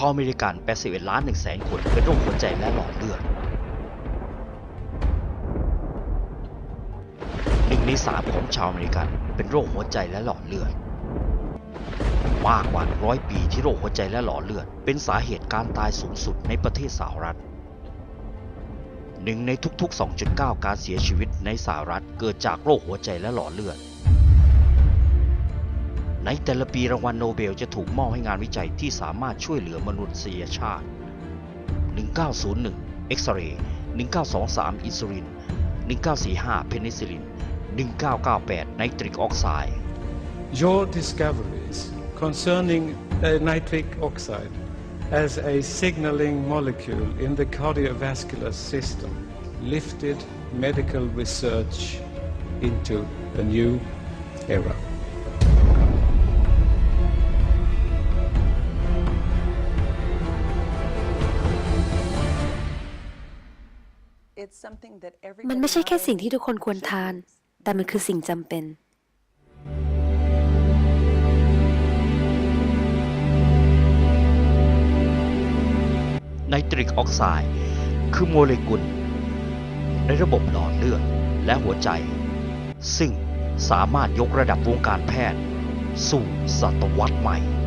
ชาวอเมริกัน 81 ล้าน1แสนคนเป็นโรคหัวใจและหลอดเลือดหนึ่งในสามของชาวอเมริกันเป็นโรคหัวใจและหลอดเลือด มากกว่าร้อยปีที่โรคหัวใจและหลอดเลือด เป็นสาเหตุการตายสูงสุดในประเทศสหรัฐหนึ่งในทุกๆ 2.9 การเสียชีวิตในสหรัฐเกิดจากโรคหัวใจและหลอดเลือด ในแต่ละปีรางวัลโนเบลจะถูกมอบให้งานวิจัยที่สามารถช่วยเหลือมนุษยชาติ 1901 เอ็กซเรย์ 1923 อินซูลิน 1945 เพนิซิลิน 1998 ไนตริกออกไซด์ Your discoveries concerning nitric oxide as a signaling molecule in the cardiovascular system lifted medical research into a new era. มันไม่ใช่แค่สิ่งที่ทุกคนควรทาน แต่มันคือสิ่งจำเป็น ไนตริกออกไซด์คือโมเลกุล ในระบบหลอดเลือดและหัวใจ ซึ่งสามารถยกระดับวงการแพทย์ สู่ศตวรรษใหม่